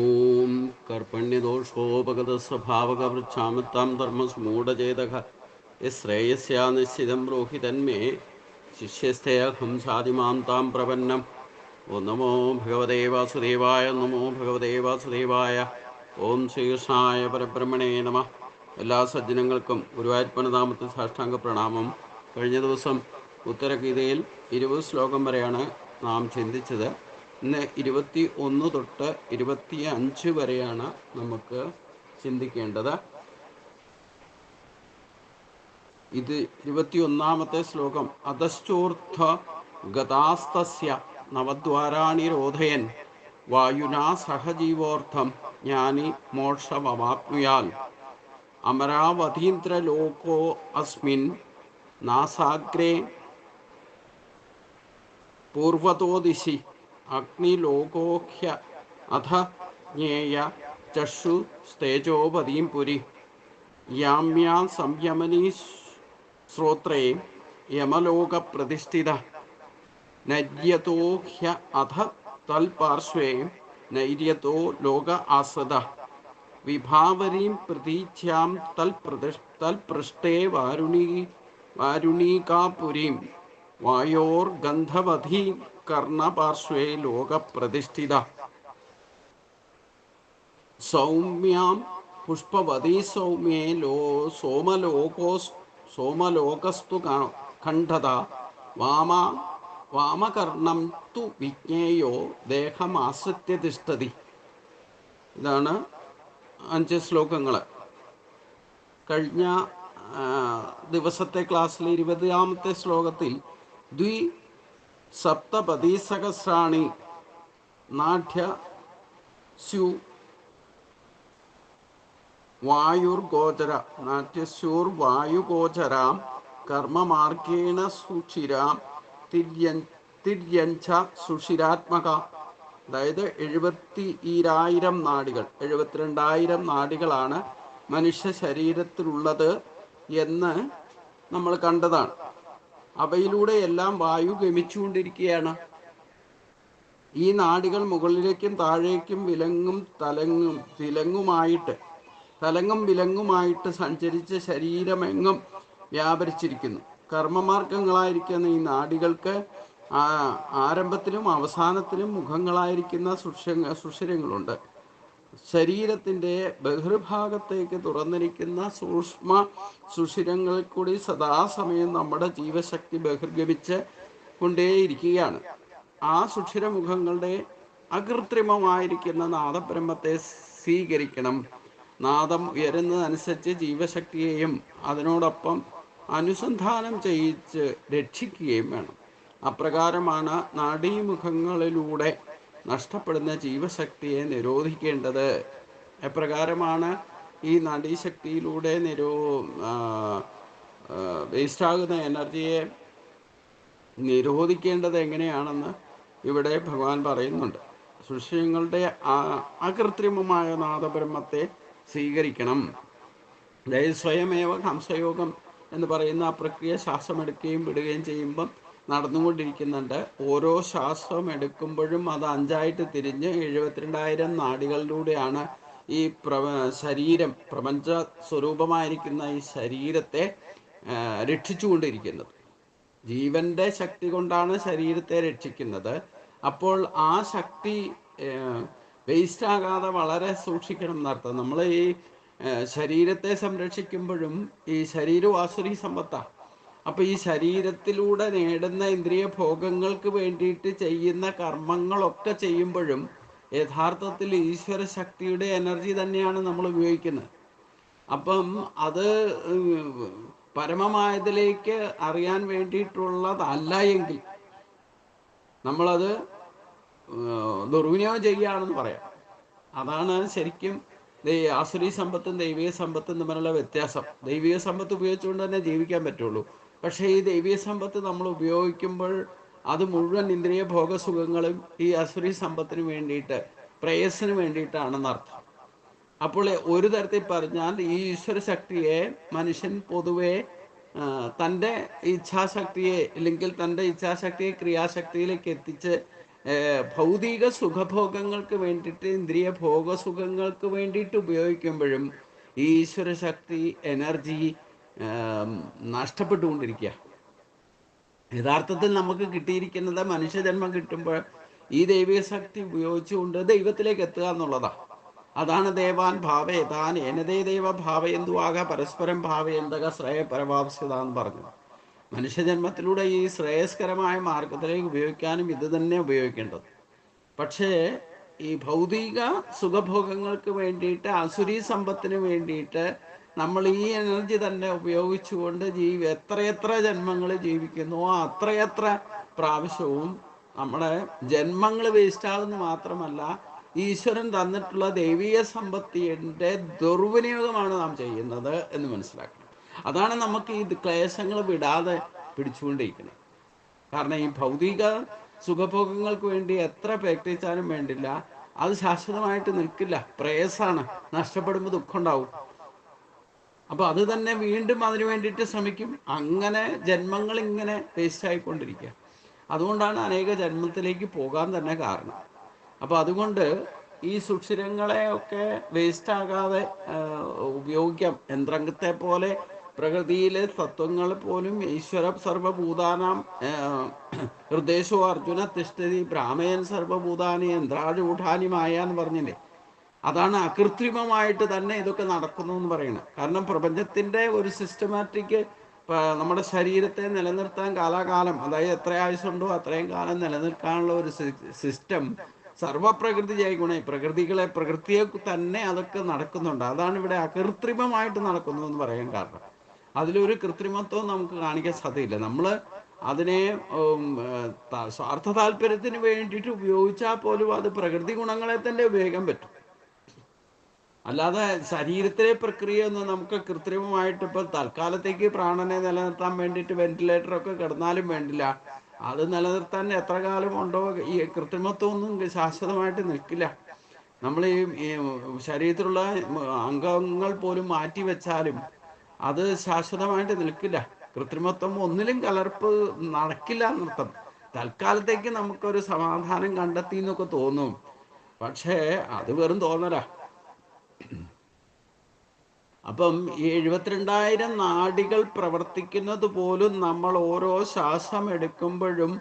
ഓം കർപ്പണ്യദോഷോപഗതസ്വഭാവകവൃക്ഷാമത്താം ധർമ്മസ്മൂഢചേതക ശ്രേയസ്യാ നിശ്ചിതം ബ്രോഹി തന്മേ ശിഷ്യസ്ഥയഹം സാധിമാം താം പ്രപന്നം നമോ ഭഗവതേ വാസുദേവായ നമോ ഭഗവതേ വാസുദേവായ ഓം ശ്രീകൃഷ്ണായ പരബ്രഹ്മണേ നമ എല്ലാ സജ്ജനങ്ങൾക്കും ഗുരുവായൂരപ്പനനാമത്തിൽ സാഷ്ടാംഗ പ്രണാമം. കഴിഞ്ഞ ദിവസം ഉത്തരഗീതയിൽ ഇരുപത് ശ്ലോകം വരെയാണ് നാം ചിന്തിച്ചത്. ഇന്ന് ഇരുപത്തി ഒന്ന് തൊട്ട് ഇരുപത്തി അഞ്ച് വരെയാണ് നമുക്ക് ചിന്തിക്കേണ്ടത്. ഇത് ഇരുപത്തിയൊന്നാമത്തെ ശ്ലോകം. അധശ്ചോർത്ഥ ഗതാസ്തസ്യ നവദ്വാരാണി രോധയൻ വായുനാ സഹജീവോർത്ഥം ജ്ഞാനി മോക്ഷമവാപ്നുയാൽ. അമരാവതീന്ദ്രലോകോ അസ്മിൻ നാസാഗ്രേ പൂർവതോ ദിശി അഗ്നിലോകോഹ്യ അധ ജ്ഞേയ ചക്ഷു സ്തേജോപതിയും പുരി. യാമ്യാ സംയമനീ ശ്രോത്രേ യമലോകപ്രതിഷ്ഠിത. നര്യതോ ഹ്യ അധ തൽപാർശ്വേ നൈര്യതോ ലോക ആസദ വിഭാവരീം പ്രതീച്ഛ്യാം തൽപ്രതിഷ് തൽപൃഷ്ടേ വാരുണീ വാരുണീകാപുരീം. വായോർഗന്ധവധി കർണപാർശ്വേ ലോകപ്രതിഷ്ഠിത സൗമ്യം പുഷ്പവതീ സൗമ്യേ ലോ സോമലോകോ സോമലോകസ്തു ഖണ്ഡത വാമ വാമകർണം തു വിജ്ഞേയോ ദേഹമാശ്രിത്യ തിഷ്ഠതി ഇതാണ് അഞ്ച് ശ്ലോകങ്ങൾ കഴിഞ്ഞ ദിവസത്തെ ക്ലാസ്സിൽ ഇരുപതാമത്തെ ശ്ലോകത്തിൽ ദ്വി സപ്തപതിസഹസ്രാണി നാഠ്യ സ്യു വായുർഗോചര നാട്യസ്യൂർ വായുഗോചരാം കർമ്മമാർഗേണ സുഷിരാം തിര്യൻ തിര്യഞ്ച സുഷിരാത്മക അതായത് എഴുപത്തി ഈരായിരം നാടികൾ എഴുപത്തിരണ്ടായിരം നാടികളാണ് മനുഷ്യ ശരീരത്തിലുള്ളത് എന്ന് നമ്മൾ കണ്ടതാണ്. അവയിലൂടെ എല്ലാം വായു ഗമിച്ചുകൊണ്ടിരിക്കുകയാണ്. ഈ നാടികൾ മുകളിലേക്കും താഴേക്കും വിലങ്ങും തലങ്ങും വിലങ്ങുമായിട്ട് തലങ്ങും വിലങ്ങുമായിട്ട് സഞ്ചരിച്ച ശരീരമെങ്ങും വ്യാപരിച്ചിരിക്കുന്നു. കർമ്മമാർഗങ്ങളായിരിക്കുന്ന ഈ നാടികൾക്ക് ആരംഭത്തിലും അവസാനത്തിലും മുഖങ്ങളായിരിക്കുന്ന സുഷ സുഷിരങ്ങളുണ്ട്. ശരീരത്തിന്റെ ബഹിർഭാഗത്തേക്ക് തുറന്നിരിക്കുന്ന സൂക്ഷ്മ സുഷിരങ്ങളിൽ കൂടി സദാസമയം നമ്മുടെ ജീവശക്തി ബഹിർഗമിച്ച് കൊണ്ടേയിരിക്കുകയാണ്. ആ സുഷിരമുഖങ്ങളുടെ അകൃത്രിമമായിരിക്കുന്ന നാദബ്രഹ്മത്തെ സ്വീകരിക്കണം. നാദം ഉയരുന്നതനുസരിച്ച് ജീവശക്തിയെയും അതിനോടൊപ്പം അനുസന്ധാനം ചെയ്യിച്ച് രക്ഷിക്കുകയും വേണം. അപ്രകാരമാണ് നാഡീമുഖങ്ങളിലൂടെ നഷ്ടപ്പെടുന്ന ജീവശക്തിയെ നിരോധിക്കേണ്ടത് എപ്രകാരമാണ്? ഈ നടീശക്തിയിലൂടെ നിരോ വേസ്റ്റാകുന്ന എനർജിയെ നിരോധിക്കേണ്ടത് എങ്ങനെയാണെന്ന് ഇവിടെ ഭഗവാൻ പറയുന്നുണ്ട്. സുഷ്യങ്ങളുടെ അകൃത്രിമമായ നാദബ്രഹ്മത്തെ സ്വീകരിക്കണം. അതായത് സ്വയമേവ ഹംസയോഗം എന്ന് പറയുന്ന ആ പ്രക്രിയ ശ്വാസമെടുക്കുകയും വിടുകയും ചെയ്യുമ്പം നടന്നുകൊണ്ടിരിക്കുന്നുണ്ട്. ഓരോ ശ്വാസം എടുക്കുമ്പോഴും അത് അഞ്ചായിട്ട് തിരിഞ്ഞ് എഴുപത്തിരണ്ടായിരം നാടികളിലൂടെയാണ് ഈ പ്ര ശരീരം പ്രപഞ്ച സ്വരൂപമായിരിക്കുന്ന ഈ ശരീരത്തെ രക്ഷിച്ചുകൊണ്ടിരിക്കുന്നത്. ജീവന്റെ ശക്തി കൊണ്ടാണ് ശരീരത്തെ രക്ഷിക്കുന്നത്. അപ്പോൾ ആ ശക്തി വേസ്റ്റ് ആകാതെ വളരെ സൂക്ഷിക്കണം എന്നർത്ഥം. നമ്മൾ ഈ ശരീരത്തെ സംരക്ഷിക്കുമ്പോഴും ഈ ശരീരവും ആസുരി സമ്പത്താണ് അപ്പോൾ ഈ ശരീരത്തിലൂടെ നേടുന്ന ഇന്ദ്രിയ ഭോഗങ്ങൾക്ക് വേണ്ടിയിട്ട് ചെയ്യുന്ന കർമ്മങ്ങളൊക്കെ ചെയ്യുമ്പോഴും യഥാർത്ഥത്തിൽ ഈശ്വര ശക്തിയുടെ എനർജി തന്നെയാണ് നമ്മൾ ഉപയോഗിക്കുന്നത്. അപ്പം അത് പരമമായതിലേക്ക് അറിയാൻ വേണ്ടിയിട്ടുള്ളതല്ല എങ്കിൽ നമ്മളത് ദുർവിനിയോഗം ചെയ്യുകയാണെന്ന് പറയാം. അതാണ് ശരിക്കും ആസുരി സമ്പത്തും ദൈവിക സമ്പത്തും തമ്മിലുള്ള വ്യത്യാസം. ദൈവിക സമ്പത്ത് ഉപയോഗിച്ചുകൊണ്ട് തന്നെ ജീവിക്കാൻ പറ്റുള്ളൂ. പക്ഷേ ഈ ദൈവിക സമ്പത്ത് നമ്മൾ ഉപയോഗിക്കുമ്പോൾ അത് മുഴുവൻ ഇന്ദ്രിയ ഭോഗസുഖങ്ങളും ഈ അസുരി സമ്പത്തിന് വേണ്ടിയിട്ട് പ്രേയസിന് വേണ്ടിയിട്ടാണെന്ന് അർത്ഥം. അപ്പോൾ ഒരു തരത്തിൽ പറഞ്ഞാൽ ഈ ഈശ്വര ശക്തിയെ മനുഷ്യൻ പൊതുവെ തന്റെ ഇച്ഛാശക്തിയെ അല്ലെങ്കിൽ തന്റെ ഇച്ഛാശക്തിയെ ക്രിയാശക്തിയിലേക്ക് എത്തിച്ച് ഭൗതിക സുഖഭോഗങ്ങൾക്ക് വേണ്ടിയിട്ട് ഇന്ദ്രിയ ഭോഗസുഖങ്ങൾക്ക് വേണ്ടിയിട്ട് ഉപയോഗിക്കുമ്പോഴും ഈശ്വര ശക്തി എനർജി നഷ്ടപ്പെട്ടുകൊണ്ടിരിക്കുക. യഥാർത്ഥത്തിൽ നമുക്ക് കിട്ടിയിരിക്കുന്നത് മനുഷ്യജന്മം കിട്ടുമ്പോൾ ഈ ദൈവിക ശക്തി ഉപയോഗിച്ചുകൊണ്ട് ദൈവത്തിലേക്ക് എത്തുക എന്നുള്ളതാണ് അതാണ് ദേവാൻ ഭാവേ താൻ എനതേ ദൈവ ഭാവയെന്തുവാക പരസ്പരം ഭാവയെന്തക ശ്രേയ പരമാവശ്യത എന്ന് പറഞ്ഞു മനുഷ്യജന്മത്തിലൂടെ ഈ ശ്രേയസ്കരമായ മാർഗത്തിലേക്ക് ഉപയോഗിക്കാനും ഇത് തന്നെ ഉപയോഗിക്കേണ്ടത്. പക്ഷേ ഈ ഭൗതിക സുഖഭോഗങ്ങൾക്ക് വേണ്ടിയിട്ട് അസുരീ സമ്പത്തിന് വേണ്ടിയിട്ട് നമ്മൾ ഈ എനർജി തന്നെ ഉപയോഗിച്ചുകൊണ്ട് ജീവി എത്രയെത്ര ജന്മങ്ങൾ ജീവിക്കുന്നുവോ അത്രയെത്ര പ്രാവശ്യവും നമ്മുടെ ജന്മങ്ങൾ വേസ്റ്റ് ആകുന്നു മാത്രമല്ല ഈശ്വരൻ തന്നിട്ടുള്ള ദൈവീയ സമ്പത്തിന്റെ ദുർവിനിയോഗമാണ് നാം ചെയ്യുന്നത് എന്ന് മനസ്സിലാക്കണം. അതാണ് നമുക്ക് ഈ ക്ലേശങ്ങൾ വിടാതെ പിടിച്ചുകൊണ്ടിരിക്കുന്നത്. കാരണം ഈ ഭൗതിക സുഖഭോഗങ്ങൾക്ക് വേണ്ടി എത്ര പ്രയത്നിച്ചാലും വേണ്ടില്ല. അത് ശാശ്വതമായിട്ട് നിൽക്കില്ല. പ്രേസാണ് നഷ്ടപ്പെടുമ്പോൾ ദുഃഖം ഉണ്ടാവും അപ്പൊ അത് തന്നെ വീണ്ടും അതിനു വേണ്ടിയിട്ട് ശ്രമിക്കും. അങ്ങനെ ജന്മങ്ങൾ ഇങ്ങനെ വേസ്റ്റ് ആയിക്കൊണ്ടിരിക്കുക. അതുകൊണ്ടാണ് അനേക ജന്മത്തിലേക്ക് പോകാൻ തന്നെ കാരണം. അപ്പൊ അതുകൊണ്ട് ഈ സുഷിരങ്ങളെ ഒക്കെ വേസ്റ്റ് ആകാതെ ഉപയോഗിക്കാം. യന്ത്രത്തെ പോലെ പ്രകൃതിയിലെ തത്വങ്ങൾ പോലും ഈശ്വര സർവഭൂതാനാം ഹൃദയശോ അർജുന തിഷ്ഠതി ബ്രാഹ്മയൻ സർവഭൂതാനി യന്ത്രാരൂഢാനി മായ എന്ന് പറഞ്ഞില്ലേ? അതാണ് അകൃത്രിമമായിട്ട് തന്നെ ഇതൊക്കെ നടക്കുന്നു എന്ന് പറയുന്നത്. കാരണം പ്രപഞ്ചത്തിന്റെ ഒരു സിസ്റ്റമാറ്റിക് നമ്മുടെ ശരീരത്തെ നിലനിർത്താൻ കാലാകാലം അതായത് എത്ര ആയുസുണ്ടോ അത്രയും കാലം നിലനിൽക്കാനുള്ള ഒരു സിസ്റ്റം സർവപ്രകൃതി ജയഗുണ പ്രകൃതികളെ പ്രകൃതിയെ തന്നെ അതൊക്കെ നടക്കുന്നുണ്ട്. അതാണ് ഇവിടെ അകൃത്രിമമായിട്ട് നടക്കുന്നു എന്ന് പറയാൻ കാരണം. അതിലൊരു കൃത്രിമത്വം നമുക്ക് കാണിക്കാൻ സാധ്യമില്ല നമ്മൾ അതിനെ സ്വാർത്ഥ താല്പര്യത്തിന് വേണ്ടിയിട്ട് ഉപയോഗിച്ചാൽ പോലും അത് പ്രകൃതി ഗുണങ്ങളെ തന്നെ ഉപയോഗിക്കാൻ പറ്റും. അല്ലാതെ ശരീരത്തിലെ പ്രക്രിയ ഒന്നും നമുക്ക് കൃത്രിമമായിട്ട് ഇപ്പൊ തൽക്കാലത്തേക്ക് പ്രാണനെ നിലനിർത്താൻ വേണ്ടിയിട്ട് വെന്റിലേറ്റർ ഒക്കെ കിടന്നാലും വേണ്ടില്ല. അത് നിലനിർത്താൻ എത്ര കാലം ഉണ്ടോ ഈ കൃത്രിമത്വം ഒന്നും ശാശ്വതമായിട്ട് നിൽക്കില്ല. നമ്മൾ ഈ ശരീരത്തിലുള്ള അംഗങ്ങൾ പോലും മാറ്റി വെച്ചാലും അത് ശാശ്വതമായിട്ട് നിൽക്കില്ല. കൃത്രിമത്വം ഒന്നിലും കലർപ്പ് നടക്കില്ല എന്നർത്ഥം. തൽക്കാലത്തേക്ക് നമുക്കൊരു സമാധാനം കണ്ടെത്തി എന്നൊക്കെ തോന്നും. പക്ഷേ അത് വെറും തോന്നല. അപ്പം ഈ എഴുപത്തിരണ്ടായിരം നാടികൾ പ്രവർത്തിക്കുന്നത് പോലും നമ്മൾ ഓരോ ശ്വാസം എടുക്കുമ്പോഴും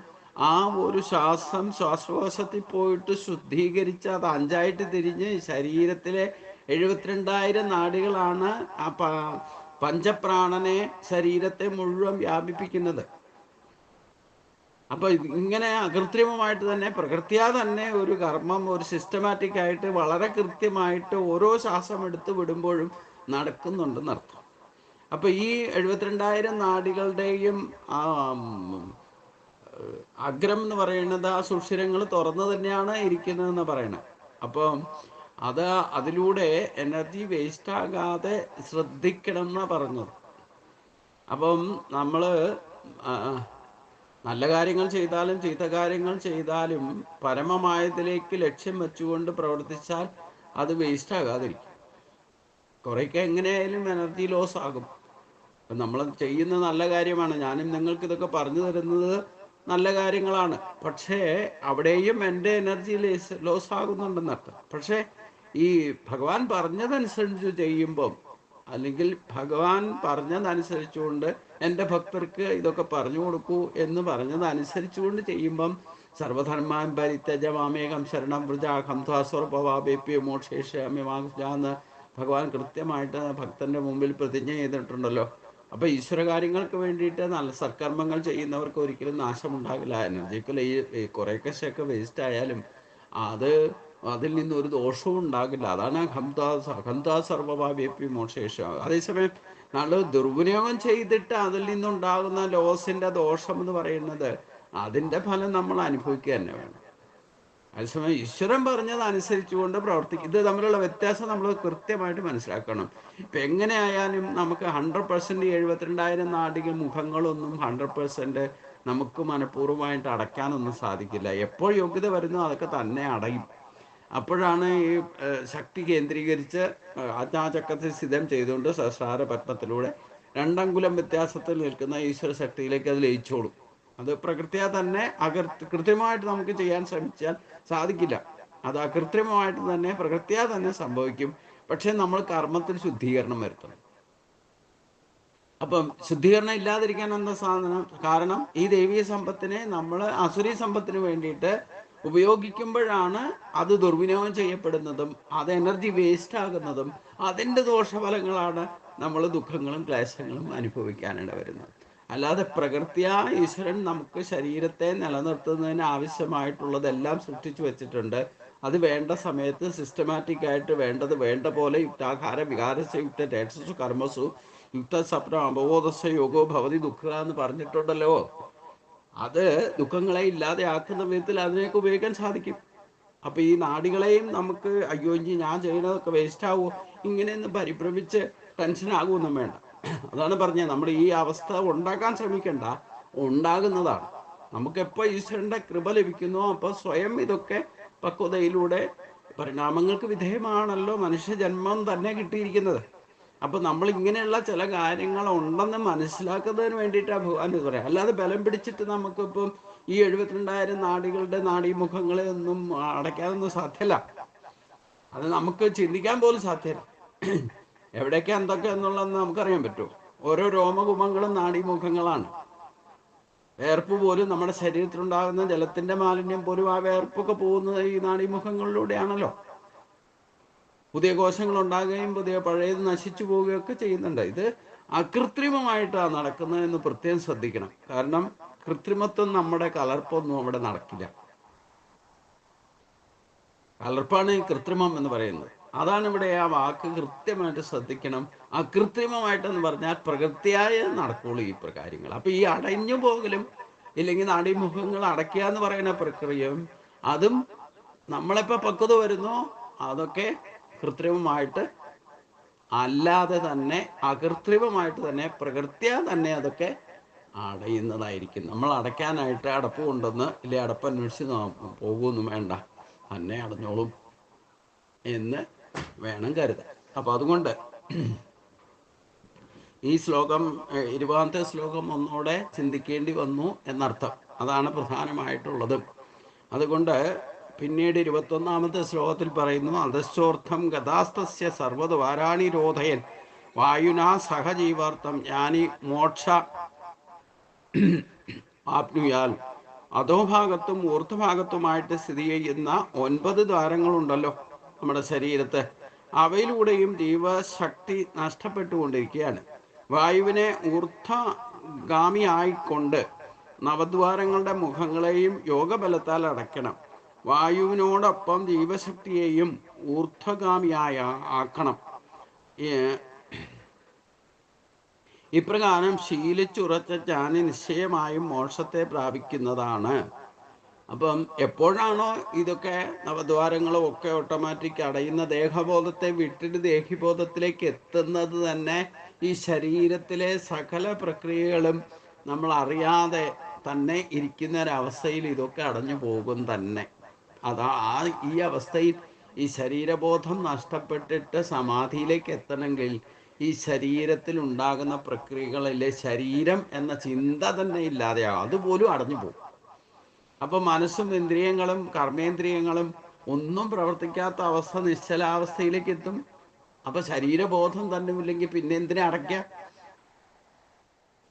ആ ഒരു ശ്വാസം ശ്വാസകോശത്തിൽ പോയിട്ട് ശുദ്ധീകരിച്ച് അത് അഞ്ചായിട്ട് തിരിഞ്ഞ് ശരീരത്തിലെ എഴുപത്തിരണ്ടായിരം നാടികളാണ് ആ പഞ്ചപ്രാണനെ ശരീരത്തെ മുഴുവൻ വ്യാപിപ്പിക്കുന്നത്. അപ്പൊ ഇങ്ങനെ അകൃത്രിമമായിട്ട് തന്നെ പ്രകൃത്യാ തന്നെ ഒരു കർമ്മം ഒരു സിസ്റ്റമാറ്റിക് ആയിട്ട് വളരെ കൃത്യമായിട്ട് ഓരോ ശ്വാസം എടുത്ത് വിടുമ്പോഴും നടക്കുന്നുണ്ടെന്ന് അർത്ഥം. അപ്പൊ ഈ എഴുപത്തിരണ്ടായിരം നാടികളുടെയും അഗ്രം എന്ന് പറയുന്നത് ആ സുഷിരങ്ങൾ തുറന്നു തന്നെയാണ് ഇരിക്കുന്നതെന്ന് പറയണത് അപ്പം അത് അതിലൂടെ എനർജി വേസ്റ്റ് ആകാതെ ശ്രദ്ധിക്കണം എന്നാ പറഞ്ഞത്. അപ്പം നമ്മൾ നല്ല കാര്യങ്ങൾ ചെയ്താലും ചീത്ത കാര്യങ്ങൾ ചെയ്താലും പരമമായതിലേക്ക് ലക്ഷ്യം വെച്ചുകൊണ്ട് പ്രവർത്തിച്ചാൽ അത് വേസ്റ്റ് ആകാതിരിക്കും. കുറേയൊക്കെ എങ്ങനെയായാലും എനർജി ലോസ് ആകും. അപ്പം നമ്മൾ ചെയ്യുന്ന നല്ല കാര്യമാണ്. ഞാനും നിങ്ങൾക്ക് ഇതൊക്കെ പറഞ്ഞു തരുന്നത് നല്ല കാര്യങ്ങളാണ്. പക്ഷേ അവിടെയും എന്റെ എനർജി ലോസ് ആകുന്നുണ്ടെന്നർത്ഥം. പക്ഷേ ഈ ഭഗവാൻ പറഞ്ഞതനുസരിച്ച് ചെയ്യുമ്പം അല്ലെങ്കിൽ ഭഗവാൻ പറഞ്ഞതനുസരിച്ചുകൊണ്ട് എന്റെ ഭക്തർക്ക് ഇതൊക്കെ പറഞ്ഞു കൊടുക്കൂ എന്ന് പറഞ്ഞതനുസരിച്ചുകൊണ്ട് ചെയ്യുമ്പം സർവധർമാൻ പരിത്യജ മാമേകം ശരണം വൃജാഹം ത്വാസ്വർഭവാപേപ്യ മോക്ഷേഷ്യാമ്യമാന്ന് ഭഗവാൻ കൃത്യമായിട്ട് ഭക്തന്റെ മുമ്പിൽ പ്രതിജ്ഞ ചെയ്തിട്ടുണ്ടല്ലോ. അപ്പൊ ഈശ്വര കാര്യങ്ങൾക്ക് വേണ്ടിയിട്ട് നല്ല സർക്കർമ്മങ്ങൾ ചെയ്യുന്നവർക്ക് ഒരിക്കലും നാശമുണ്ടാകില്ല. എനർജിക്കൽ ഈ കുറെ കശയൊക്കെ വേസ്റ്റ് ആയാലും അത് അതിൽ നിന്ന് ഒരു ദോഷവും ഉണ്ടാകില്ല. അതാണ് ഹംദാസ് അഹന്താ സർവഭാവ്യപ്പി മോക്ഷേഷ അതേസമയം നമ്മൾ ദുർവിനിയോഗം ചെയ്തിട്ട് അതിൽ നിന്നുണ്ടാകുന്ന ലോസിന്റെ ദോഷം എന്ന് പറയുന്നത് അതിന്റെ ഫലം നമ്മൾ അനുഭവിക്കുക തന്നെ വേണം. അതേസമയം ഈശ്വരൻ പറഞ്ഞത് അനുസരിച്ചുകൊണ്ട് പ്രവർത്തിക്കും ഇത് തമ്മിലുള്ള വ്യത്യാസം നമ്മൾ കൃത്യമായിട്ട് മനസ്സിലാക്കണം. ഇപ്പൊ എങ്ങനെയായാലും നമുക്ക് ഹൺഡ്രഡ് പെർസെന്റ് എഴുപത്തിരണ്ടായിരം നാടിക മുഖങ്ങളൊന്നും ഹൺഡ്രഡ് പെർസെന്റ് നമുക്ക് മനഃപൂർവമായിട്ട് അടയ്ക്കാനൊന്നും സാധിക്കില്ല. എപ്പോൾ യോഗ്യത വരുന്നോ അതൊക്കെ തന്നെ അടയും. അപ്പോഴാണ് ഈ ശക്തി കേന്ദ്രീകരിച്ച് ആജ്ഞാചക്രത്തിൽ സ്ഥിതം ചെയ്തുകൊണ്ട് സഹസ്രാര പത്മത്തിലൂടെ രണ്ടങ്കുലം വ്യത്യാസത്തിൽ നിൽക്കുന്ന ഈശ്വര ശക്തിയിലേക്ക് അത് ലയിച്ചോളും. അത് പ്രകൃതിയാ തന്നെ അകൃ കൃത്യമായിട്ട് നമുക്ക് ചെയ്യാൻ ശ്രമിച്ചാൽ സാധിക്കില്ല. അത് അകൃത്രിമമായിട്ട് തന്നെ പ്രകൃതിയാ തന്നെ സംഭവിക്കും. പക്ഷെ നമ്മൾ കർമ്മത്തിൽ ശുദ്ധീകരണം വരുത്തണം. അപ്പം ശുദ്ധീകരണം ഇല്ലാതിരിക്കാൻ എന്താ സാധനം? കാരണം ഈ ദൈവീയ സമ്പത്തിനെ നമ്മൾ അസുരീ സമ്പത്തിന് വേണ്ടിയിട്ട് ഉപയോഗിക്കുമ്പോഴാണ് അത് ദുർവിനിയോഗം ചെയ്യപ്പെടുന്നതും അത് എനർജി വേസ്റ്റ് ആകുന്നതും അതിന്റെ ദോഷഫലങ്ങളാണ് നമ്മൾ ദുഃഖങ്ങളും ക്ലേശങ്ങളും അനുഭവിക്കാനിട വരുന്നത്. അല്ലാതെ പ്രകൃതിയാ ഈശ്വരൻ നമുക്ക് ശരീരത്തെ നിലനിർത്തുന്നതിന് ആവശ്യമായിട്ടുള്ളതെല്ലാം സൃഷ്ടിച്ചു വെച്ചിട്ടുണ്ട്. അത് വേണ്ട സമയത്ത് സിസ്റ്റമാറ്റിക് ആയിട്ട് വേണ്ടത് വേണ്ട പോലെ യുക്താഹാര വികാരസ യുക്ത രേക്ഷസു കർമ്മസു യുക്ത സപ്ന അവബോധസ യോഗോ ഭവതി ദുഃഖ എന്ന് പറഞ്ഞിട്ടുണ്ടല്ലോ. അത് ദുഃഖങ്ങളെ ഇല്ലാതെ ആക്കുന്ന വിധത്തിൽ അതിനെയൊക്കെ ഉപയോഗിക്കാൻ സാധിക്കും. അപ്പൊ ഈ നാടികളെയും നമുക്ക് അയ്യോ ഇനി ഞാൻ ചെയ്യുന്നതൊക്കെ വേസ്റ്റ് ആവുമോ ഇങ്ങനെയൊന്ന് പരിഭ്രമിച്ച് ടെൻഷൻ ആകുമൊന്നും വേണ്ട. അതാണ് പറഞ്ഞത്. നമ്മൾ ഈ അവസ്ഥ ഉണ്ടാക്കാൻ ശ്രമിക്കണ്ട. ഉണ്ടാകുന്നതാണ്. നമുക്ക് എപ്പോ ഈശ്വരന്റെ കൃപ ലഭിക്കുന്നു. അപ്പൊ സ്വയം ഇതൊക്കെ പക്വതയിലൂടെ പരിണാമങ്ങൾക്ക് വിധേയമാണല്ലോ മനുഷ്യജന്മം തന്നെ കിട്ടിയിരിക്കുന്നത്. അപ്പൊ നമ്മൾ ഇങ്ങനെയുള്ള ചില കാര്യങ്ങൾ ഉണ്ടെന്ന് മനസ്സിലാക്കുന്നതിന് വേണ്ടിയിട്ടാണ് ഭഗവാൻ ഇത് പറയാം. അല്ലാതെ ബലം പിടിച്ചിട്ട് നമുക്കിപ്പം ഈ എഴുപത്തിരണ്ടായിരം നാടികളുടെ നാടീമുഖങ്ങളെ ഒന്നും അടയ്ക്കാനൊന്നും സാധ്യല്ല. അത് നമുക്ക് ചിന്തിക്കാൻ പോലും സാധ്യല്ല. എവിടെയൊക്കെ എന്തൊക്കെ എന്നുള്ളതെന്ന് നമുക്കറിയാൻ പറ്റുമോ ഓരോ രോമകുമങ്ങളും നാഡീമുഖങ്ങളാണ് വേർപ്പ് പോലും നമ്മുടെ ശരീരത്തിലുണ്ടാകുന്ന ജലത്തിന്റെ മാലിന്യം പോലും ആ വേർപ്പൊക്കെ പോകുന്നത് ഈ നാഡീമുഖങ്ങളിലൂടെയാണല്ലോ പുതിയ കോശങ്ങൾ ഉണ്ടാകുകയും പുതിയ പഴയത് നശിച്ചു പോവുകയൊക്കെ ചെയ്യുന്നുണ്ട്. ഇത് അകൃത്രിമമായിട്ടാണ് നടക്കുന്നത് എന്ന് പ്രത്യേകം ശ്രദ്ധിക്കണം. കാരണം കൃത്രിമത്വം നമ്മുടെ കലർപ്പൊന്നും അവിടെ നടക്കില്ല. കലർപ്പാണ് കൃത്രിമം എന്ന് പറയുന്നത്. അതാണ് ഇവിടെ ആ വാക്ക് കൃത്യമായിട്ട് ശ്രദ്ധിക്കണം. അകൃത്രിമമായിട്ടെന്ന് പറഞ്ഞാൽ പ്രകൃതിയായ നടക്കുള്ളൂ ഈ കാര്യങ്ങൾ. അപ്പൊ ഈ അടഞ്ഞു പോകലും ഇല്ലെങ്കിൽ നാടിമുഖങ്ങൾ അടയ്ക്കുക എന്ന് പറയുന്ന പ്രക്രിയയും അതും നമ്മളിപ്പോ പക്വത വരുന്നു? അതൊക്കെ കൃത്രിമമായിട്ട് അല്ലാതെ തന്നെ അകൃത്രിമമായിട്ട് തന്നെ പ്രകൃത്യാ തന്നെ അതൊക്കെ അടയുന്നതായിരിക്കും. നമ്മൾ അടയ്ക്കാനായിട്ട് അടപ്പ് കൊണ്ടുവന്ന് ഇല്ലേ അടപ്പ് അന്വേഷിച്ച് പോകുമെന്നും വേണ്ട. തന്നെ അടഞ്ഞോളും എന്ന് വേണം കരുതാൻ. അപ്പൊ അതുകൊണ്ട് ഈ ശ്ലോകം ഇരുപതാമത്തെ ശ്ലോകം ഒന്നുകൂടെ ചിന്തിക്കേണ്ടി വന്നു എന്നർത്ഥം. അതാണ് പ്രധാനമായിട്ടുള്ളത്. അതുകൊണ്ട് പിന്നീട് ഇരുപത്തൊന്നാമത്തെ ശ്ലോകത്തിൽ പറയുന്നു അധശ്ചോർത്ഥം ഗതാസ്തസ്യ സർവദ്വാരാണി രോധയൻ വായുനാ സഹജീവാർത്ഥം ജ്ഞാനി മോക്ഷ ആപ്നുയാൽ. അധോഭാഗത്തും ഊർധ്വഭാഗത്തുമായിട്ട് സ്ഥിതി ചെയ്യുന്ന ഒൻപത് ദ്വാരങ്ങളുണ്ടല്ലോ നമ്മുടെ ശരീരത്ത്. അവയിലൂടെയും ജീവശക്തി നഷ്ടപ്പെട്ടുകൊണ്ടിരിക്കുകയാണ്. വായുവിനെ ഊർധ്വഗാമിയായിക്കൊണ്ട് നവദ്വാരങ്ങളുടെ മുഖങ്ങളെയും യോഗബലത്താൽ അടയ്ക്കണം. വായുവിനോടൊപ്പം ജീവശക്തിയെയും ഊർധ്വഗാമിയായ ആക്കണം. ഇപ്രകാരം ശീലിച്ചുറച്ച ജ്ഞാനി നിശ്ചയമായും മോക്ഷത്തെ പ്രാപിക്കുന്നതാണ്. അപ്പം എപ്പോഴാണോ ഇതൊക്കെ നവദ്വാരങ്ങളും ഒക്കെ ഓട്ടോമാറ്റിക് അടയുന്ന ദേഹബോധത്തെ വിട്ടിട്ട് ദേഹിബോധത്തിലേക്ക് എത്തുന്നത് തന്നെ ഈ ശരീരത്തിലെ സകല പ്രക്രിയകളും നമ്മൾ അറിയാതെ തന്നെ ഇരിക്കുന്ന ഒരവസ്ഥയിൽ ഇതൊക്കെ അടഞ്ഞു പോകും തന്നെ. അതാ ആ ഈ അവസ്ഥയിൽ ഈ ശരീരബോധം നഷ്ടപ്പെട്ടിട്ട് സമാധിയിലേക്ക് എത്തണമെങ്കിൽ ഈ ശരീരത്തിൽ ഉണ്ടാകുന്ന പ്രക്രിയകളിലെ ശരീരം എന്ന ചിന്ത തന്നെ ഇല്ലാതെയാകും അതുപോലും അടഞ്ഞു പോകും. അപ്പൊ മനസ്സും ഇന്ദ്രിയങ്ങളും കർമ്മേന്ദ്രിയങ്ങളും ഒന്നും പ്രവർത്തിക്കാത്ത അവസ്ഥ നിശ്ചലാവസ്ഥയിലേക്ക് എത്തും. അപ്പൊ ശരീരബോധം തന്നെ ഇല്ലെങ്കിൽ പിന്നെ എന്തിനാ അടയ്ക്കുക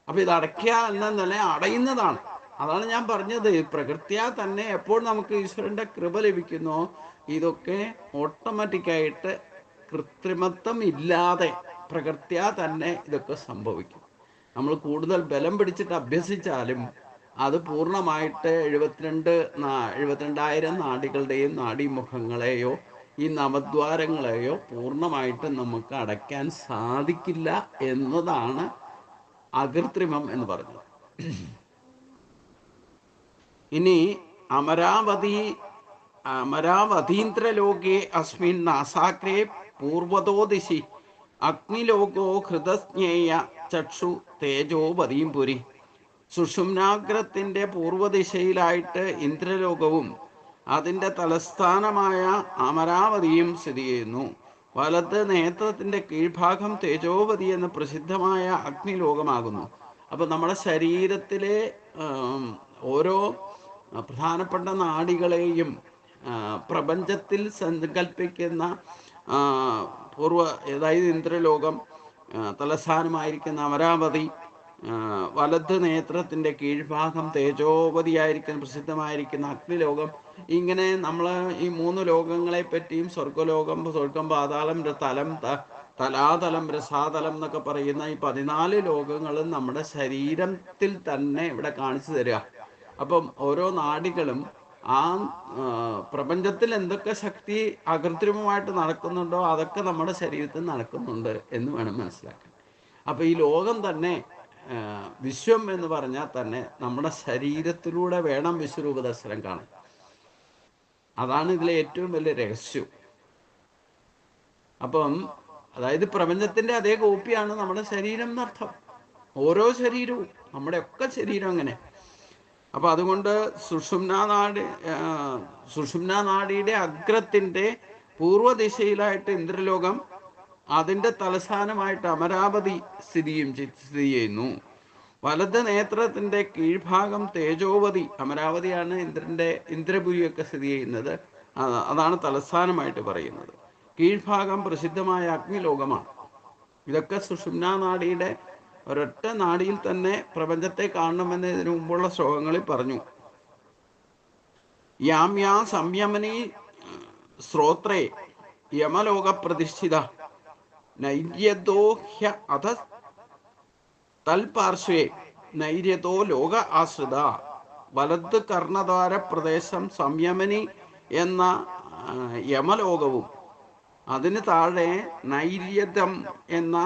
അപ്പൊ ഇത് അടയ്ക്കുക നില അടയുന്നതാണ്. അതാണ് ഞാൻ പറഞ്ഞത്. പ്രകൃത്യാ തന്നെ എപ്പോൾ നമുക്ക് ഈശ്വരന്റെ കൃപ ലഭിക്കുന്നോ ഇതൊക്കെ ഓട്ടോമാറ്റിക്കായിട്ട് കൃത്രിമത്വം ഇല്ലാതെ പ്രകൃത്യാ തന്നെ ഇതൊക്കെ സംഭവിക്കും. നമ്മൾ കൂടുതൽ ബലം പിടിച്ചിട്ട് അഭ്യസിച്ചാലും അത് പൂർണമായിട്ട് എഴുപത്തിരണ്ട് എഴുപത്തിരണ്ടായിരം നാടികളുടെയും നാഡീമുഖങ്ങളെയോ ഈ നവദ്വാരങ്ങളെയോ പൂർണമായിട്ട് നമുക്ക് അടയ്ക്കാൻ സാധിക്കില്ല എന്നതാണ് അകൃത്രിമം എന്ന് പറഞ്ഞത്. ഇനി അമരാവതി അമരാവതീന്ദ്രലോകേ അസ്മിൻ നാസാഗ്രേ പൂർവതോ ദിശി അഗ്നിലോകോ ഹൃദസ്ഞേയ ചക്ഷു തേജോപതിയും പുരി. സുഷുമ്നാഗ്രത്തിന്റെ പൂർവദിശയിലായിട്ട് ഇന്ദ്രലോകവും അതിന്റെ തലസ്ഥാനമായ അമരാവതിയും സ്ഥിതി ചെയ്യുന്നു. വലത് നേത്രത്തിന്റെ കീഴ്ഭാഗം തേജോവതി എന്ന പ്രസിദ്ധമായ അഗ്നിലോകമാകുന്നു. അപ്പൊ നമ്മുടെ ശരീരത്തിലെ ഓരോ പ്രധാനപ്പെട്ട നാടികളെയും പ്രപഞ്ചത്തിൽ സങ്കല്പിക്കുന്ന പൂർവ അതായത് ഇന്ദ്രലോകം തലസ്ഥാനമായിരിക്കുന്ന അമരാവതി വലത് നേത്രത്തിന്റെ കീഴ്ഭാഗം തേജോപതിയായിരിക്കുന്ന പ്രസിദ്ധമായിരിക്കുന്ന അഗ്നിലോകം. ഇങ്ങനെ നമ്മൾ ഈ മൂന്ന് ലോകങ്ങളെ പറ്റിയും സ്വർഗലോകം സ്വർഗം പാതാളം തലം തലാതലം രസാതലം എന്നൊക്കെ പറയുന്ന ഈ പതിനാല് ലോകങ്ങളും നമ്മുടെ ശരീരത്തിൽ തന്നെ ഇവിടെ കാണിച്ചു തരിക. അപ്പം ഓരോ നാടികളും ആ പ്രപഞ്ചത്തിൽ എന്തൊക്കെ ശക്തി അകൃത്രിമമായിട്ട് നടക്കുന്നുണ്ടോ അതൊക്കെ നമ്മുടെ ശരീരത്തിൽ നടക്കുന്നുണ്ട് എന്ന് വേണം മനസ്സിലാക്കാൻ. അപ്പൊ ഈ ലോകം തന്നെ വിശ്വം എന്ന് പറഞ്ഞാൽ തന്നെ നമ്മുടെ ശരീരത്തിലൂടെ വേണം വിശ്വരൂപ ദർശനം കാണാൻ. അതാണ് ഇതിലെ ഏറ്റവും വലിയ രഹസ്യം. അപ്പം അതായത് പ്രപഞ്ചത്തിന്റെ അതേ കോപ്പിയാണ് നമ്മുടെ ശരീരം എന്നർത്ഥം. ഓരോ ശരീരവും നമ്മുടെ ഒക്കെ ശരീരം അങ്ങനെ. അപ്പൊ അതുകൊണ്ട് സുഷുമ്ന നാടി നാടിയുടെ അഗ്രത്തിന്റെ പൂർവദിശയിലായിട്ട് ഇന്ദ്രലോകം അതിന്റെ തലസ്ഥാനമായിട്ട് അമരാവതി സ്ഥിതിയും സ്ഥിതി ചെയ്യുന്നു. വലത് നേത്രത്തിന്റെ കീഴ്ഭാഗം തേജോവതി അമരാവതിയാണ് ഇന്ദ്രന്റെ ഇന്ദ്രപുരിയൊക്കെ സ്ഥിതി ചെയ്യുന്നത്. അതാണ് തലസ്ഥാനമായിട്ട് പറയുന്നത്. കീഴ്ഭാഗം പ്രസിദ്ധമായ അഗ്നിലോകമാണ്. ഇതൊക്കെ സുഷുമ്ന നാടിയുടെ ഒരൊറ്റ നാടിയിൽ തന്നെ പ്രപഞ്ചത്തെ കാണണമെന്ന് ഇതിനു മുമ്പുള്ള ശ്ലോകങ്ങളിൽ പറഞ്ഞു. യാം യാ സംയമനി ശ്രോത്രേ യമലോക പ്രതിഷ്ഠിത നൈര്യതോ ഹ്യ അധ തൽപാർശ്വേ നൈര്യതോ ലോക ആശ്രിത വലത് കർണദ്വാര പ്രദേശം സംയമനി എന്ന യമലോകവും അതിന് താഴെ നൈര്യതം എന്ന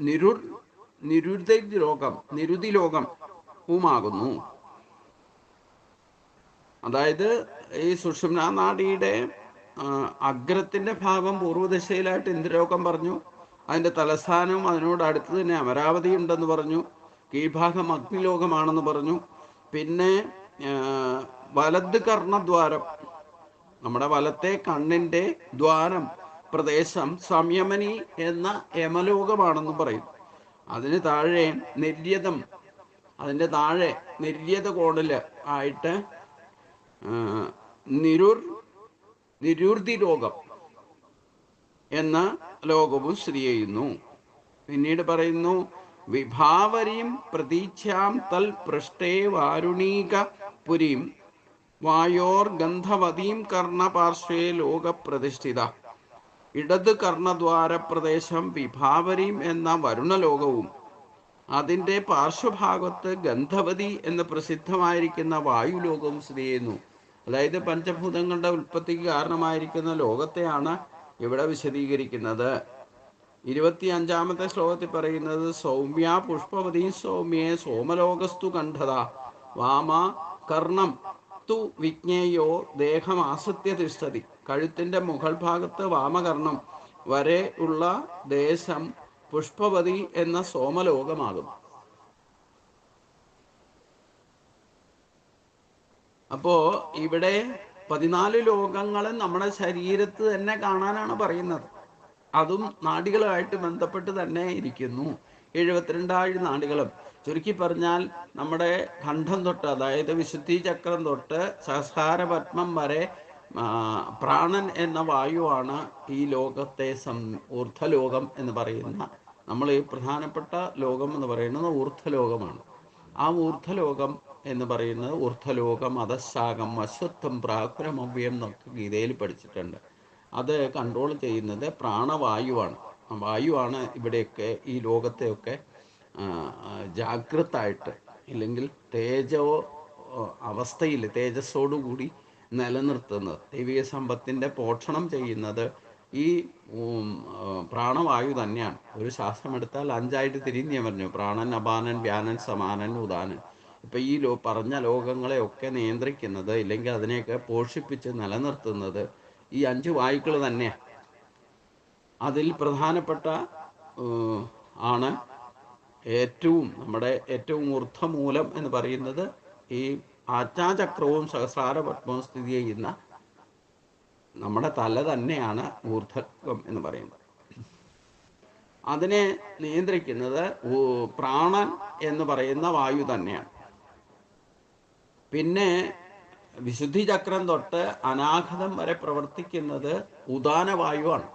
നി- നി- നിരു നിരുതി ലോകം നിരുതി അതായത് ഈ സുഷുമ്ന നാടിയുടെ അഗ്രത്തിന്റെ ഭാഗം പൂർവദിശയിലായിട്ട് ഇന്ദ്രലോകം പറഞ്ഞു. അതിന്റെ തലസ്ഥാനവും അതിനോട് അടുത്ത് തന്നെ അമരാവതി ഉണ്ടെന്ന് പറഞ്ഞു. കീഴ്ഭാഗം അഗ്നിലോകമാണെന്ന് പറഞ്ഞു. പിന്നെ വലത് കർണദ്വാരം നമ്മുടെ വലത്തെ കണ്ണിന്റെ ദ്വാരം പ്രദേശം സംയമനി എന്ന യമലോകമാണെന്നും പറയും. അതിന് താഴെ നിര്യതം അതിന്റെ താഴെ നിര്യത കോണിൽ ആയിട്ട് നിരൂർ നിരുർ നിരൂർതി ലോകം എന്ന ലോകവും സ്ഥിതി ചെയ്യുന്നു. പിന്നീട് പറയുന്നു വിഭാവരിയും പ്രതീക്ഷാം തൽ പൃഷ്ടേ വാരുണീക പുരീം വായോർ ഗന്ധവതീം കർണപാർശ്വേ ലോകപ്രതിഷ്ഠിത ഇടത് കർണദ്വാര പ്രദേശം വിഭാവരീം എന്ന വരുണലോകവും അതിന്റെ പാർശ്വഭാഗത്ത് ഗന്ധവതി എന്ന് പ്രസിദ്ധമായിരിക്കുന്ന വായുലോകവും സ്ഥിതി ചെയ്യുന്നു. അതായത് പഞ്ചഭൂതങ്ങളുടെ ഉൽപ്പത്തിക്ക് കാരണമായിരിക്കുന്ന ലോകത്തെയാണ് ഇവിടെ വിശദീകരിക്കുന്നത്. ഇരുപത്തി അഞ്ചാമത്തെ ശ്ലോകത്തിൽ പറയുന്നത് സൗമ്യ പുഷ്പവതി സൗമ്യേ സോമലോകസ്തു കണ്ഠത വാമ കർണം തു വിജ്ഞേയോ ദേഹം ആസത്യ തിഷ്ഠതി. കഴുത്തിന്റെ മുകൾ ഭാഗത്ത് വാമകർണം വരെ ഉള്ള ദേശം പുഷ്പവതി എന്ന സോമലോകമാകും. അപ്പോ ഇവിടെ പതിനാല് ലോകങ്ങളെ നമ്മുടെ ശരീരത്ത് തന്നെ കാണാനാണ് പറയുന്നത്. അതും നാടികളുമായിട്ട് ബന്ധപ്പെട്ട് തന്നെ ഇരിക്കുന്നു. എഴുപത്തിരണ്ടായിരം നാടികളും. ചുരുക്കി പറഞ്ഞാൽ നമ്മുടെ ഖണ്ഡം തൊട്ട് അതായത് വിശുദ്ധി ചക്രം തൊട്ട് സഹസ്രാര പത്മം വരെ പ്രാണൻ എന്ന വായുവാണ് ഈ ലോകത്തെ സം ഊർധ്വലോകം എന്ന് പറയുന്ന നമ്മൾ ഈ പ്രധാനപ്പെട്ട ലോകം എന്ന് പറയുന്നത് ഊർധ്വലോകമാണ് ആ ഊർധ്വലോകം എന്ന് പറയുന്നത് ഊർധ്വലോകം അധശാകം അശ്വത്വം പ്രാകുരമവ്യം എന്നൊക്കെ ഗീതയിൽ പഠിച്ചിട്ടുണ്ട്. അത് കൺട്രോൾ ചെയ്യുന്നത് പ്രാണവായുവാണ്. വായുവാണ് ഇവിടെയൊക്കെ ഈ ലോകത്തെയൊക്കെ ജാഗ്രതായിട്ട് ഇല്ലെങ്കിൽ തേജോ അവസ്ഥയിൽ തേജസ്സോടുകൂടി നിലനിർത്തുന്നത്. ദൈവിക സമ്പത്തിന്റെ പോഷണം ചെയ്യുന്നത് ഈ പ്രാണവായു തന്നെയാണ്. ഒരു ശാസ്ത്രം എടുത്താൽ അഞ്ചായിട്ട് തിരിഞ്ഞ് പറഞ്ഞു പ്രാണൻ അപാനൻ വ്യാനൻ സമാനൻ ഉദാനൻ. ഇപ്പം ഈ ലോ പറഞ്ഞ ലോകങ്ങളെയൊക്കെ നിയന്ത്രിക്കുന്നത് ഇല്ലെങ്കിൽ അതിനെയൊക്കെ പോഷിപ്പിച്ച് നിലനിർത്തുന്നത് ഈ അഞ്ച് വായുക്കൾ തന്നെയാണ് അതിൽ പ്രധാനപ്പെട്ട ആണ് ഏറ്റവും നമ്മുടെ ഏറ്റവും ഊർദ്ധമൂലം എന്ന് പറയുന്നത് ഈ ആജ്ഞാചക്രവും സഹസ്രാര പത്മവും സ്ഥിതി ചെയ്യുന്ന നമ്മുടെ തല തന്നെയാണ് ഊർധത്വം എന്ന് പറയുന്നത്. അതിനെ നിയന്ത്രിക്കുന്നത് പ്രാണൻ എന്ന് പറയുന്ന വായു തന്നെയാണ്. പിന്നെ വിശുദ്ധി ചക്രം തൊട്ട് അനാഘതം വരെ പ്രവർത്തിക്കുന്നത് ഉദാന ഉദാനവായുവാണ്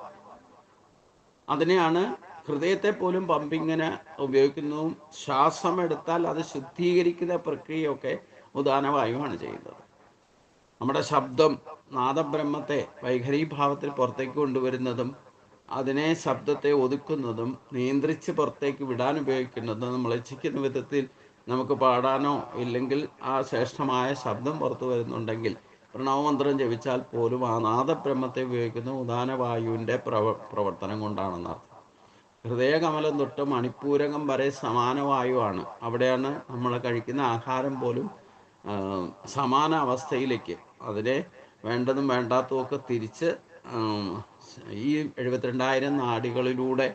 അതിനെയാണ് ഹൃദയത്തെ പോലും പമ്പിങ്ങിന് ഉപയോഗിക്കുന്നതും ശ്വാസം എടുത്താൽ അത് ശുദ്ധീകരിക്കുന്ന പ്രക്രിയയൊക്കെ ഉദാനവായുവാണ് ചെയ്യുന്നത്. നമ്മുടെ ശബ്ദം നാദബ്രഹ്മത്തെ വൈഖരീഭാവത്തിൽ പുറത്തേക്ക് കൊണ്ടുവരുന്നതും അതിനെ ശബ്ദത്തെ ഒതുക്കുന്നതും നിയന്ത്രിച്ച് പുറത്തേക്ക് വിടാൻ ഉപയോഗിക്കുന്നതും നമ്മൾ ഇച്ഛിക്കുന്ന വിധത്തിൽ നമുക്ക് പാടാനോ ഇല്ലെങ്കിൽ ആ ശ്രേഷ്ഠമായ ശബ്ദം പുറത്തു വരുന്നുണ്ടെങ്കിൽ പ്രണവമന്ത്രം ജപിച്ചാൽ പോലും ആ നാദബ്രഹ്മത്തെ ഉപയോഗിക്കുന്ന ഉദാനവായുവിന്റെ പ്രവ പ്രവർത്തനം കൊണ്ടാണെന്നർത്ഥം ഹൃദയകമലം തൊട്ട് മണിപ്പൂരകം വരെ സമാനവായുവാണ്. അവിടെയാണ് നമ്മൾ കഴിക്കുന്ന ആഹാരം പോലും സമാന അവസ്ഥയിലേക്ക് അതിനെ വേണ്ടതും വേണ്ടാത്തതും ഒക്കെ തിരിച്ച് ഈ എഴുപത്തിരണ്ടായിരം നാടികളിലൂടെ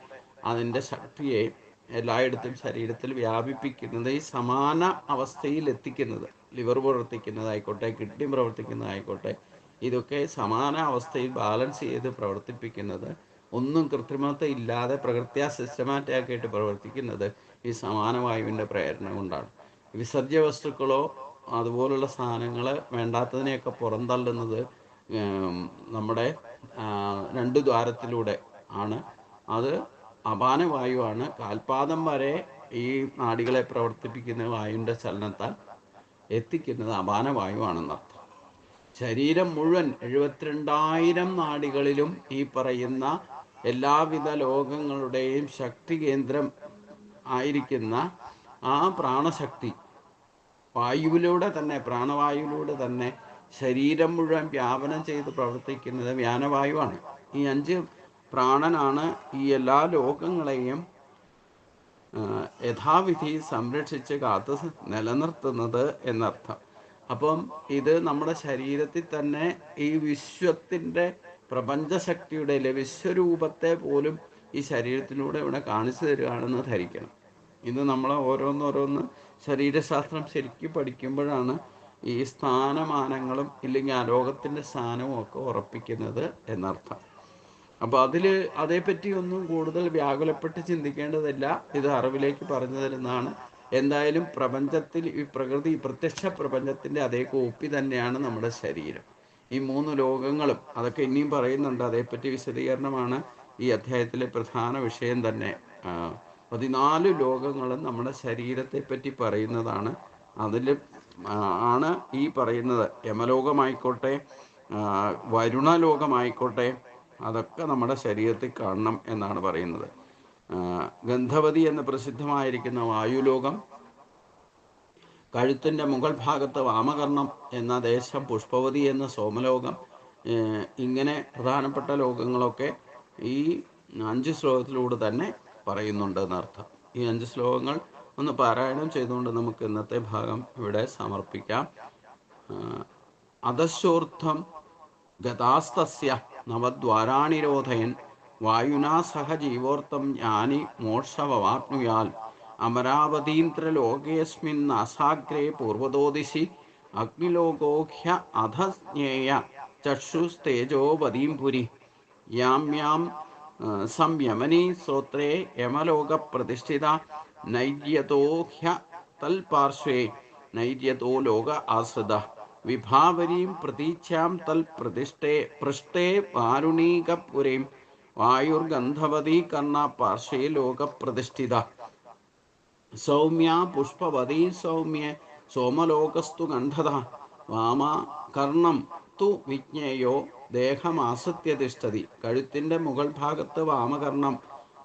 അതിന്റെ ശക്തിയെ എല്ലായിടത്തും ശരീരത്തിൽ വ്യാപിപ്പിക്കുന്നത് ഈ സമാന അവസ്ഥയിൽ എത്തിക്കുന്നത് ലിവർ പ്രവർത്തിക്കുന്നതായിക്കോട്ടെ കിഡ്നി പ്രവർത്തിക്കുന്നതായിക്കോട്ടെ ഇതൊക്കെ സമാന അവസ്ഥയിൽ ബാലൻസ് ചെയ്ത് പ്രവർത്തിപ്പിക്കുന്നത് ഒന്നും കൃത്രിമത്വം ഇല്ലാതെ പ്രകൃത്യാ സിസ്റ്റമാറ്റിക് ആയിട്ട് പ്രവർത്തിക്കുന്നത് ഈ സമാന വായുവിന്റെ പ്രേരണ കൊണ്ടാണ്. വിസർജ്യ വസ്തുക്കളോ അതുപോലുള്ള സാധനങ്ങൾ വേണ്ടാത്തതിനെയൊക്കെ പുറന്തള്ളുന്നത് നമ്മുടെ രണ്ട് ദ്വാരത്തിലൂടെ ആണ്. അത് അപാന വായുവാണ്. കാൽപാദം വരെ ഈ നാടികളെ പ്രവർത്തിപ്പിക്കുന്ന വായുവിന്റെ ചലനത്താൽ എത്തിക്കുന്നത് അപാന വായുവാണെന്നർത്ഥം. ശരീരം മുഴുവൻ എഴുപത്തിരണ്ടായിരം നാടികളിലും ഈ പറയുന്ന എല്ലാവിധ ലോകങ്ങളുടെയും ശക്തി കേന്ദ്രം ആയിരിക്കുന്ന ആ പ്രാണശക്തി വായുവിലൂടെ തന്നെ പ്രാണവായുവിലൂടെ തന്നെ ശരീരം മുഴുവൻ വ്യാപനം ചെയ്ത് പ്രവർത്തിക്കുന്നത് വ്യാനവായുവാണ് ഈ അഞ്ച് പ്രാണനാണ് ഈ എല്ലാ ലോകങ്ങളെയും യഥാവിധി സംരക്ഷിച്ച് കാത്ത് നിലനിർത്തുന്നത് എന്നർത്ഥം. അപ്പം ഇത് നമ്മുടെ ശരീരത്തിൽ തന്നെ ഈ വിശ്വത്തിന്റെ പ്രപഞ്ചശക്തിയുടെ അല്ലെ വിശ്വരൂപത്തെ പോലും ഈ ശരീരത്തിലൂടെ ഇവിടെ കാണിച്ചു തരികയാണെന്ന് ധരിക്കണം. ഇത് നമ്മൾ ഓരോന്നോരോന്ന് ശരീരശാസ്ത്രം ശരിക്കും പഠിക്കുമ്പോഴാണ് ഈ സ്ഥാനമാനങ്ങളും ഇല്ലെങ്കിൽ ആ സ്ഥാനവും ഒക്കെ ഉറപ്പിക്കുന്നത് എന്നർത്ഥം. അപ്പോൾ അതിൽ അതേപ്പറ്റി ഒന്നും കൂടുതൽ വ്യാകുലപ്പെട്ട് ചിന്തിക്കേണ്ടതില്ല. ഇത് അറിവിലേക്ക് പറഞ്ഞു തരുന്നതാണ്. എന്തായാലും പ്രപഞ്ചത്തിൽ ഈ പ്രകൃതി പ്രത്യക്ഷ പ്രപഞ്ചത്തിന്റെ അതേ കോപ്പി തന്നെയാണ് നമ്മുടെ ശരീരം. ഈ മൂന്ന് ലോകങ്ങളും അതൊക്കെ ഇനിയും പറയുന്നുണ്ട്. അതേപ്പറ്റി വിശദീകരണമാണ് ഈ അധ്യായത്തിലെ പ്രധാന വിഷയം തന്നെ. പതിനാല് ലോകങ്ങളും നമ്മുടെ ശരീരത്തെ പറ്റി പറയുന്നതാണ് അതിൽ ആണ് ഈ പറയുന്നത്. യമലോകമായിക്കോട്ടെ വരുണലോകമായിക്കോട്ടെ അതൊക്കെ നമ്മുടെ ശരീരത്തിൽ കാണണം എന്നാണ് പറയുന്നത്. ഗന്ധവതി എന്ന് പ്രസിദ്ധമായിരിക്കുന്ന വായുലോകം കഴുത്തിന്റെ മുകൾ ഭാഗത്ത് വാമകർണം എന്ന ദേശം പുഷ്പവതി എന്ന സോമലോകം ഇങ്ങനെ പ്രധാനപ്പെട്ട ലോകങ്ങളൊക്കെ ഈ അഞ്ച് ശ്ലോകത്തിലൂടെ തന്നെ പറയുന്നുണ്ട് എന്നർത്ഥം ഈ അഞ്ച് ശ്ലോകങ്ങൾ ഒന്ന് പാരായണം ചെയ്തുകൊണ്ട് നമുക്ക് ഇന്നത്തെ ഭാഗം ഇവിടെ സമർപ്പിക്കാം. അധശോർത്ഥം ഗതാസ്തസ്യ നവദ്വാരാണിരോധയൻ വായുനാ സഹ ജീവോർത്ഥം ജ്ഞാനി മോക്ഷവവാപ്നുയാൽ അമരാവതീന്ദ്രലോകേസ്മിൻ നാസാഗ്രേ പൂർവതോദിശി അഗ്നിലോകോഹ്യ അധജ്ഞേയ ചക്ഷുസ്തേജോപതീം പുരി. യാം യാം ആ, സംയമനി ശ്രോത്രേ യമലോക പ്രതിഷ്ഠിത നൈര്യതോ ഹ്യ തൽപാർശ്വേ നൈര്യതോ ലോക ആശ്രിത. വിഭാവരീം പ്രതീക്ഷാം തൽ പ്രതിഷ്ഠേ പൃഷ്ടേ വാരുണീകപുരീം വായുർഗന്ധവതി കർണ പാർശ്വേ ലോക പ്രതിഷ്ഠിത സൗമ്യ പുഷ്പവതി സൗമ്യ സോമലോകസ്തു ഗന്ധത വാമ കർണം തു വിജ്ഞേയോ ദേഹമാസത്യ തിഷ്ഠതി കഴുത്തിന്റെ മുകൾ ഭാഗത്ത് വാമകർണം.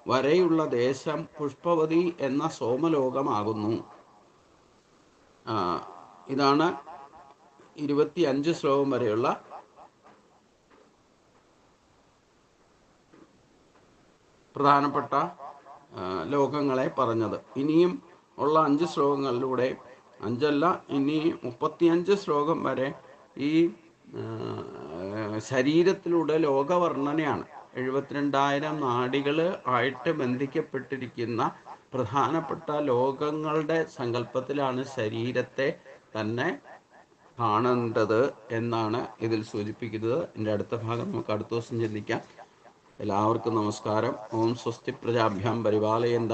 വരെയുള്ള ദേശം പുഷ്പവതി എന്ന സോമലോകമാകുന്നു. ഇതാണ് ഇരുപത്തി അഞ്ച് ശ്ലോകം വരെയുള്ള പ്രധാനപ്പെട്ട ലോകങ്ങളെ പറഞ്ഞത്. ഇനിയും ഉള്ള അഞ്ച് ശ്ലോകങ്ങളിലൂടെ അഞ്ചല്ല ഇനി മുപ്പത്തിയഞ്ച് ശ്ലോകം വരെ ഈ ശരീരത്തിലൂടെ ലോകവർണനയാണ്. എഴുപത്തിരണ്ടായിരം നാടികൾ ആയിട്ട് ബന്ധിക്കപ്പെട്ടിരിക്കുന്ന പ്രധാനപ്പെട്ട ലോകങ്ങളുടെ സങ്കല്പത്തിലാണ് ശരീരത്തെ തന്നെ കാണേണ്ടത് എന്നാണ് ഇതിൽ സൂചിപ്പിക്കുന്നത്. എന്റെ അടുത്ത ഭാഗം നമുക്ക് അടുത്ത ദിവസം ചിന്തിക്കാം. എല്ലാവർക്കും നമസ്കാരം. ഓം സ്വസ്തി പ്രജാഭ്യാം പരിപാലയന്ത.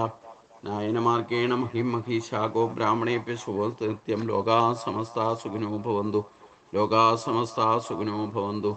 നായനമാർഗേണ മഹിം മഹീശാഗോ ബ്രാഹ്മണേപ്യ സുഖൃത്യം ലോകാ സമസ്ത സുഖിനോ ഭവന്തു. ലോകാ സമസ്ത സുഖിനോ ഭവന്തു.